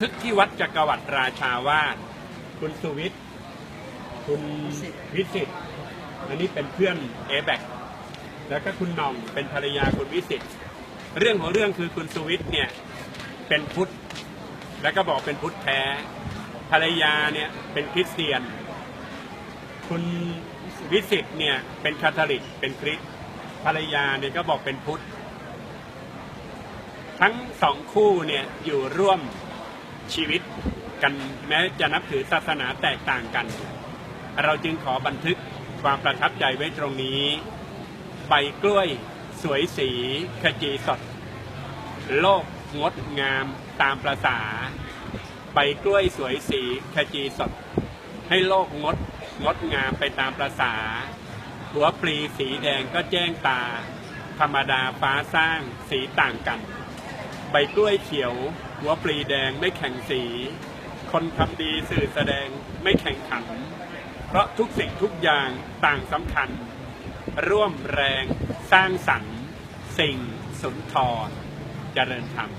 ทึกที่วัดจักรวรรดิราชาวาสคุณสุวิทย์ คุณวิสิตอันนี้เป็นเพื่อนเอแบกแล้วก็คุณหน่องเป็นภรรยาคุณวิสิตเรื่องของเรื่องคือคุณสุวิทย์เนี่ยเป็นพุทธ แล้วก็บอกเป็นพุทธแท้ ภรรยาเนี่ยเป็นคริสเตียน คุณวิสิตเนี่ยเป็นคาทอลิกเป็นคริสภรรยาเนี่ยก็บอกเป็นพุทธ ทั้งสองคู่เนี่ยอยู่ร่วม ชีวิตกันแม้จะนับถือศาสนาแตกต่างกัน เราจึงขอบันทึกความประทับใจไว้ตรงนี้ ใบกล้วย สวยสีขจีสด โลกงดงามตามประษา ใบกล้วยสวยสีขจีสด ให้โลกงดงดงามไปตามประษา หัวปลีสีแดงก็แจ้งตา ธรรมดาฟ้าสร้างสีต่างกัน ใบกล้วยเขียว หัวปลีแดงไม่แข่งสี คนทำดีสื่อแสดงไม่แข่งขัน เพราะทุกสิ่งทุกอย่างต่างสำคัญ ร่วมแรงสร้างสรรค์ สิ่งสุนทรเจริญธรรม